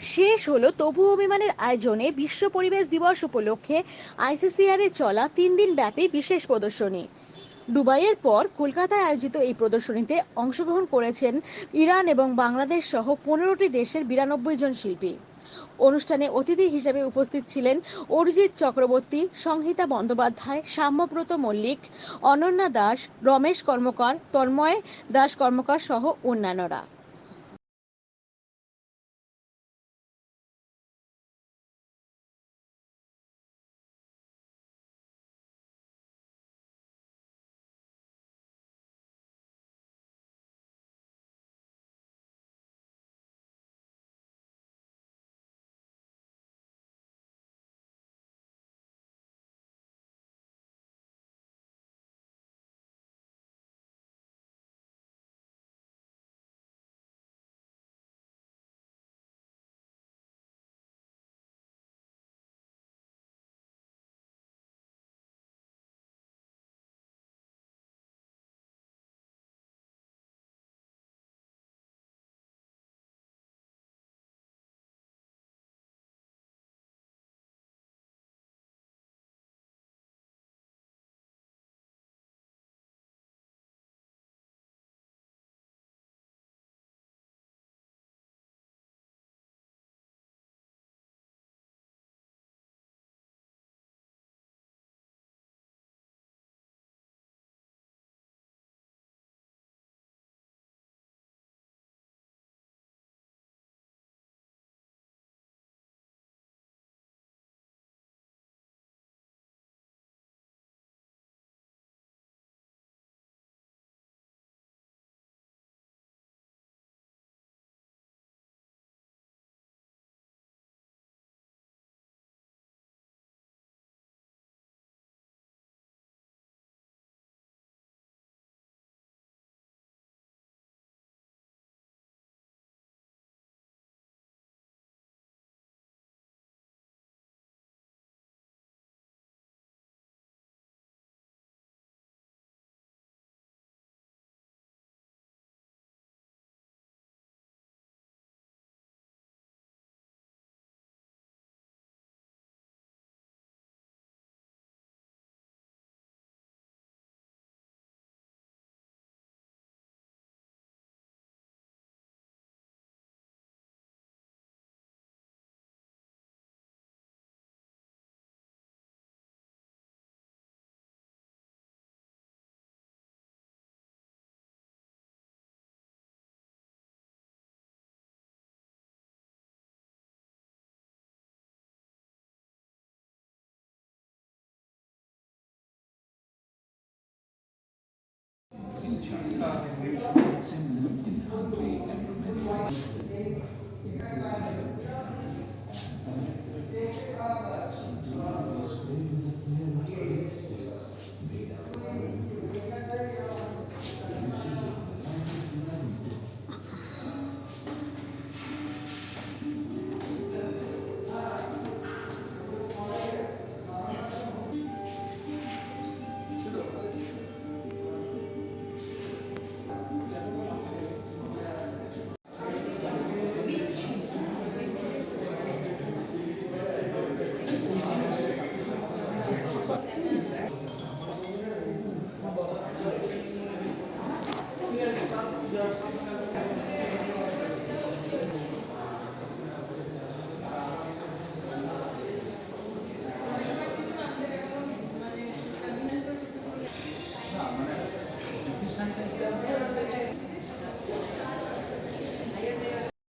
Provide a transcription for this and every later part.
শেষ হলো তবু অভিমানের আয়োজনে বিশ্ব পরিবেশ দিবস উপলক্ষে আইসিসিআর এ চলা তিন দিন ব্যাপী বিশেষ প্রদর্শনী। দুবাইয়ের পর কলকাতায় আয়োজিত এই প্রদর্শনীতে অংশগ্রহণ করেছেন ইরান এবং বাংলাদেশ সহ পনেরোটি দেশের বিরানব্বই জন শিল্পী। অনুষ্ঠানে অতিথি হিসেবে উপস্থিত ছিলেন অরিজিৎ চক্রবর্তী, সংহিতা বন্দ্যোপাধ্যায়, সাম্যব্রত মল্লিক, অনন্যা দাস, রমেশ কর্মকার, তন্ময় দাস কর্মকার সহ অন্যান্যরা।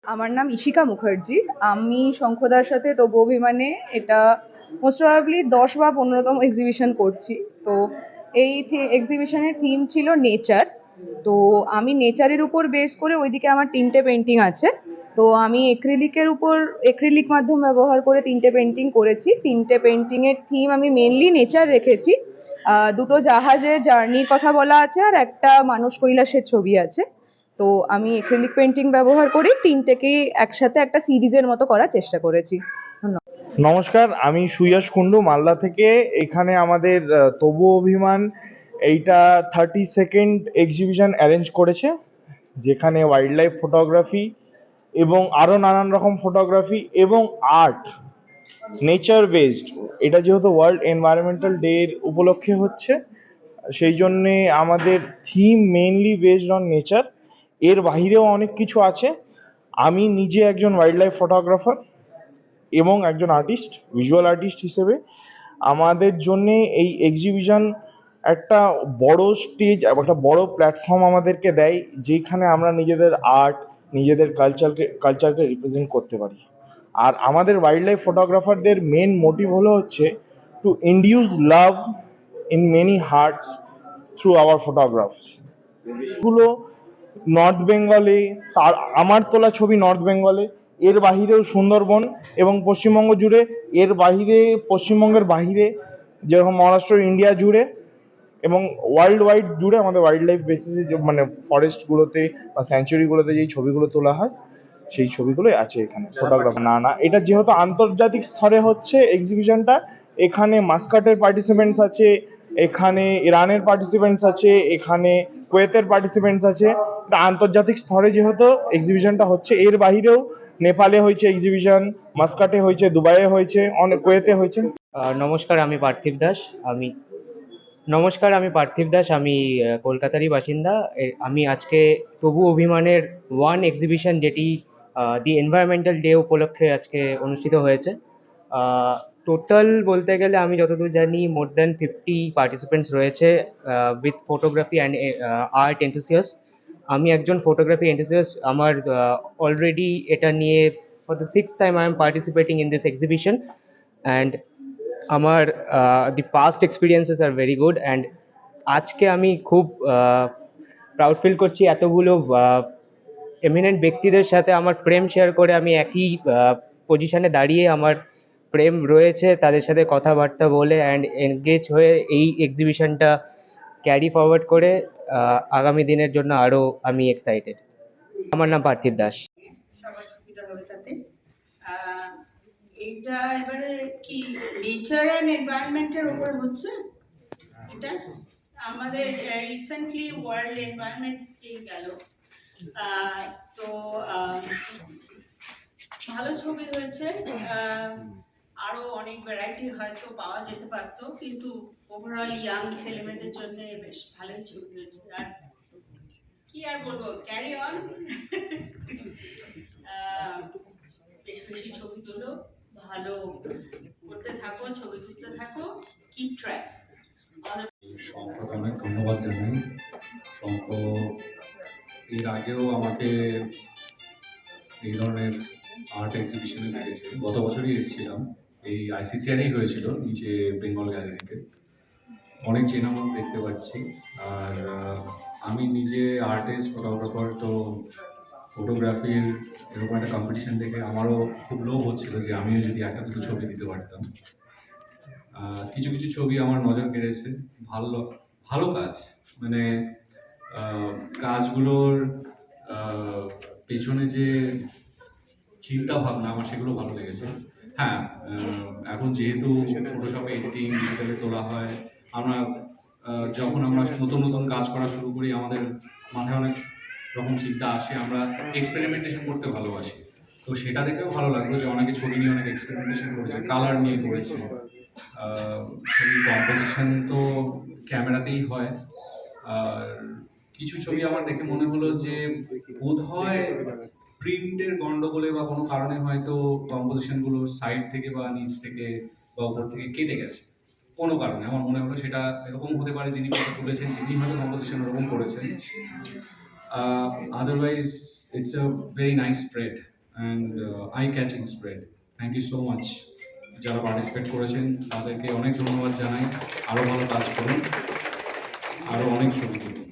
আমার নাম ইশিকা মুখার্জি। আমি শঙ্খদার সাথে তবু অভিমানে এটা মোস্ট প্রবাবলি দশ বা পনেরোতম এক্সিবিশন করছি। তো এই এক্সিবিশনের থিম ছিল নেচার তো আমি নেচারের উপর বেস করে ওইদিকে আমার তিনটে পেন্টিং আছে। তো আমি এক্রিলিকের উপর এক্রিলিক মাধ্যম ব্যবহার করে তিনটে পেন্টিং করেছি। তিনটে পেন্টিংয়ের থিম আমি মেনলি নেচার রেখেছি। দুটো জাহাজের জার্নির কথা বলা আছে আর একটা মানুষ কৈলাসের ছবি আছে। তো আমি এক্রিলিক পেন্টিং ব্যবহার করি তিনটেকেই একসাথে একটা সিরিজের মতো করার চেষ্টা করেছি। নমস্কার, আমি সুয়াস কুন্ডু মালদা থেকে। এখানে আমাদের তবু অভিমান, এইটা থার্টি সেকেন্ড এক্সিবিশন অ্যারেঞ্জ করেছে, যেখানে ওয়াইল্ড লাইফ ফটোগ্রাফি এবং আরও নানান রকম ফটোগ্রাফি এবং আর্ট নেচার বেসড এটা যেহেতু ওয়ার্ল্ড এনভায়রনমেন্টাল ডে উপলক্ষে হচ্ছে, সেই জন্যে আমাদের theme mainly based on nature এর বাহিরেও অনেক কিছু আছে। আমি নিজে একজন ওয়াইল্ড লাইফ ফটোগ্রাফার এবং একজন আর্টিস্ট ভিজুয়াল আর্টিস্ট হিসেবে আমাদের জন্যে এই এক্সিবিশন একটা বড় স্টেজ একটা বড় প্ল্যাটফর্ম আমাদেরকে দেয়, যেখানে আমরা নিজেদের আর্ট নিজেদের কালচারকে কালচারকে রিপ্রেজেন্ট করতে পারি। আর আমাদের ওয়াইল্ড লাইফ ফটোগ্রাফারদের মেন মোটিভ হলো হচ্ছে to induce love in many hearts through our photographs এগুলো নর্থ বেঙ্গলে তার, আমার তোলা ছবি নর্থ বেঙ্গলে এর বাহিরেও সুন্দরবন এবং পশ্চিমবঙ্গ জুড়ে এর বাহিরে পশ্চিমবঙ্গের বাহিরে যেরকম মহারাষ্ট্র ইন্ডিয়া জুড়ে এবং ওয়ার্ল্ড ওয়াইড জুড়ে আমাদের ওয়াইল্ড লাইফ বেসিসে মানে ফরেস্টগুলোতে বা স্যাঞ্চুরিগুলোতে যেই ছবিগুলো তোলা হয় সেই ছবিগুলোই আছে এখানে ফটোগ্রাফার না না এটা যেহেতু আন্তর্জাতিক স্তরে হচ্ছে এক্সিবিশনটা এখানে মাস্কাটের পার্টিসিপেন্টস আছে এখানে ইরানের পার্টিসিপেন্টস আছে, এখানে কুয়েতের পার্টিসিপেন্টস আছে। আন্তর্জাতিক স্তরে যেহেতু এক্সিবিশনটা হচ্ছে, এর বাহিরেও নেপালে হয়েছে এক্সিবিশন মাস্কাটে হয়েছে, দুবাইয়ে হয়েছে অনেক কুয়েতে হয়েছে। নমস্কার, আমি পার্থিব দাস, আমি, নমস্কার, আমি পার্থিব দাস, আমি কলকাতারই বাসিন্দা। আমি আজকে তবু অভিমানের ওয়ান এক্সিবিশন যেটি দি এনভায়রনমেন্টাল ডে উপলক্ষে আজকে অনুষ্ঠিত হয়েছে। টোটাল বলতে গেলে আমি যতদূর জানি মোর দ্যান ফিফটি পার্টিসিপেন্টস রয়েছে with photography and art enthusiast আমি একজন ফটোগ্রাফি এনথুসিয়াস আমার অলরেডি এটা নিয়ে for the six time I am participating in this exhibition and আমার the past experiences R very good and আজকে আমি খুব প্রাউড ফিল করছি এতগুলো এমিনেন্ট ব্যক্তিদের সাথে আমার ফ্রেম শেয়ার করে আমি একই পজিশনে দাঁড়িয়ে আমার প্রেম রয়েছে তাদের সাথে কথাবার্তা বলে অ্যান্ড এনগেজ হয়ে এই এক্সিবিশনটা ক্যারি ফরওয়ার্ড করে আগামী দিনের জন্য আরও আমি এক্সাইটেড আমার নাম পার্থিব দাস। ভালো ছবি হয়েছে। আরও অনেক ভ্যারাইটি হয়তো পাওয়া যেতে পারতো কিন্তু ওভারঅল ইয়াং ছেলেমেয়েদের জন্য বেশ ভালোই ছবি হয়েছে আর কি আর বলব? ক্যারি অন বেশ বেশি ছবি তোলো ভালো করতে থাকো ছবি তুলতে থাকো কিপ ট্র্যাক শঙ্করকে অনেক ধন্যবাদ জানাই। শঙ্খ এর আগেও আমাকে এই ধরনের আর্ট এক্সিবিশনে দেখেছে। গত বছরই এসেছিলাম। এই আইসিসিআরই হয়েছিল, নিচে বেঙ্গল গ্যালারিতে অনেক চেনা দেখতে পাচ্ছি। আর আমি নিজে আর্টিস্ট ফটোগ্রাফার তো ফটোগ্রাফির এরকম একটা কম্পিটিশন দেখে আমারও খুব লোভ হচ্ছিল যে আমিও যদি একটা দুটো ছবি দিতে পারতাম। কিছু কিছু ছবি আমার নজর কেড়েছে। ভালো ভালো কাজ। মানে কাজগুলোর পেছনে যে চিন্তা ভাবনা আমার সেগুলো ভালো লেগেছে। হ্যাঁ এখন যেহেতু ফটোশপে এডিটিং ডিজিটালে তোলা হয় আমরা যখন আমরা নতুন নতুন কাজ করা শুরু করি আমাদের মাথায় অনেক রকম চিন্তা আসে আমরা এক্সপেরিমেন্টেশন করতে ভালোবাসি। তো সেটা দেখেও ভালো লাগল যে অনেকে ছবি নিয়ে অনেক এক্সপেরিমেন্টেশন করেছে কালার নিয়ে করেছে। ছবির কম্পোজিশন তো ক্যামেরাতেই হয়। আর কিছু ছবি আমার দেখে মনে হলো যে বোধ হয় প্রিন্টের গন্ডগোলে বা কোনো কারণে হয়তো কম্পোজিশনগুলো সাইড থেকে বা নিচ থেকে বা উপর থেকে কেটে গেছে। কোনো কারণে, আমার মনে হলো সেটা এরকম হতে পারে যিনি ফটো তুলেছেন তিনি হয়তো কম্পোজিশন ওরকম করেছেন। Otherwise it's a very nice spread and eye catching spread thank you so much যারা পার্টিসিপেট করেছেন, তাদেরকে অনেক ধন্যবাদ জানাই। আরও ভালো কাজ করুন। আরও অনেক ছবি তুলুন।